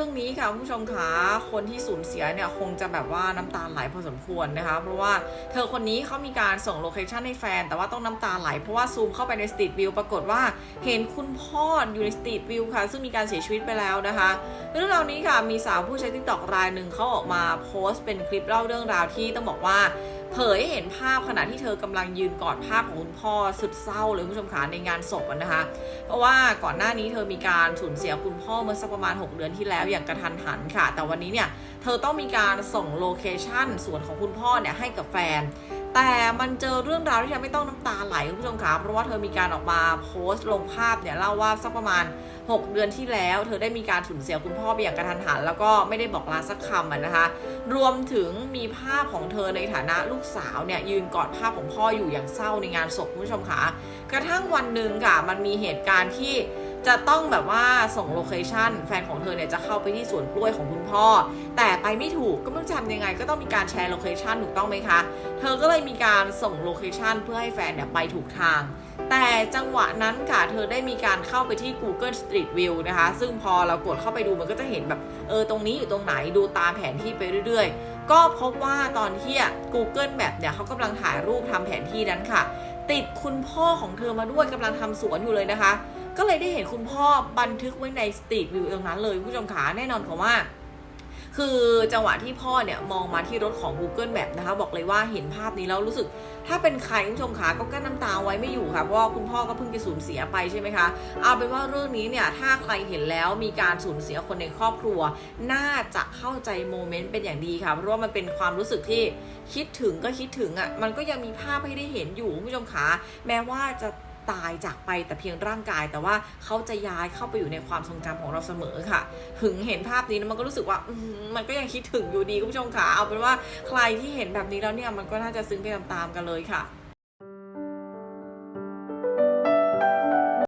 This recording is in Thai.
ื่องนี้ค่ะคุณผู้ชมคะคนที่สูญเสียเนี่ยคงจะแบบว่าน้ำตาไหลพอสมควรนะคะ เพราะว่าเธอคนนี้เขามีการส่งโลเคชันให้แฟน แต่ว่าต้องน้ำตาไหลเพราะว่าซูมเข้าไปในสตรีทวิวปรากฏว่าเห็นคุณพ่ออยู่ในสตรีทวิวค่ะ ซึ่งมีการเสียชีวิตไปแล้วนะคะ เรื่องราวนี้ค่ะมีสาวผู้ใช้ทิกตอกรายหนึ่งเขาออกมาโพสต์เป็นคลิปเล่าเรื่องราวที่ต้องบอกว่า เผยให้เห็นภาพขณะที่เธอกำลังยืนกอดภาพของคุณพ่อสุดเศร้าเลยคุณผู้ชมคะในงานศพนะคะ เพราะว่าก่อนหน้านี้เธอมีการสูญเสียคุณพ่อเมื่อสักประมาณ 6 เดือนที่แล้วอย่างกระทันหันค่ะ แต่วันนี้เนี่ยเธอต้องมีการส่งโลเคชั่นส่วนของคุณพ่อเนี่ยให้กับแฟน แต่มันเจอเรื่องราวที่ทำให้ต้องน้ำตาไหลคุณผู้ชมคะเพราะว่าเธอมีการออกมาโพสต์ลงภาพเนี่ยเล่าว่าสักประมาณ 6 เดือนที่แล้ว เธอได้มีการสูญเสียคุณพ่อไปอย่างกระทันหัน แล้วก็ไม่ได้บอกลาสักคำนะคะ รวมถึงมีภาพของเธอในฐานะลูกสาวเนี่ยยืนกอดภาพของพ่ออยู่อย่างเศร้าในงานศพคุณผู้ชมคะกระทั่งวันหนึ่งค่ะมันมีเหตุการณ์ที่ จะต้องแบบว่าส่งโลเคชันแฟนของเธอเนี่ยจะเข้าไปที่สวนกล้วยของคุณพ่อ แต่ไปไม่ถูกก็ไม่รู้จะทำยังไง ก็ต้องมีการแชร์โลเคชันถูกต้องไหมคะ เธอก็เลยมีการส่งโลเคชันเพื่อให้แฟนเนี่ยไปถูกทาง แต่จังหวะนั้นค่ะเธอได้มีการเข้าไปที่ Google Street View นะคะ ซึ่งพอเรากดเข้าไปดูมันก็จะเห็นแบบเออตรงนี้อยู่ตรงไหนดูตามแผนที่ไปเรื่อยๆ ก็พบว่าตอนที่ Google Map เนี่ยเขากำลังถ่ายรูปทำแผนที่นั้นค่ะ ติดคุณพ่อของเธอมาด้วยกำลังทำสวนอยู่เลยนะคะ ก็เลยได้เห็นคุณพ่อบันทึกไว้ในสตรีทวิวตรงนั้นเลยผู้ชมขาแน่นอนค่ะว่า คือจังหวะที่พ่อเนี่ยมองมาที่รถของ Google Map นะคะ บอกเลยว่าเห็นภาพนี้แล้วรู้สึก ถ้าเป็นใครคุณผู้ชมขาก็กั้นน้ำตาไว้ไม่อยู่ค่ะเพราะว่าคุณพ่อก็เพิ่งจะสูญเสียไปใช่ไหมคะเอาเป็นว่าเรื่องนี้เนี่ยถ้าใครเห็นแล้วมีการสูญเสียคนในครอบครัว น่าจะเข้าใจโมเมนต์เป็นอย่างดีค่ะเพราะว่ามันเป็นความรู้สึกที่คิดถึงก็คิดถึงอะมันก็ยังมีภาพให้ได้เห็นอยู่คุณผู้ชมขาแม้ว่าจะ ตายจากไปแต่เพียงร่างกาย แต่ว่าเขาจะย้ายเข้าไปอยู่ในความทรงจำของเราเสมอค่ะ ถึงเห็นภาพนี้มันก็รู้สึกว่ามมันก็ยังคิดถึงอยู่ดีคุณผู้ชมค่ะเอาเป็นว่าใครที่เห็นแบบนี้แล้วเนี่ยมันก็น่าจะซึ้งไปตามๆกันเลยค่ะ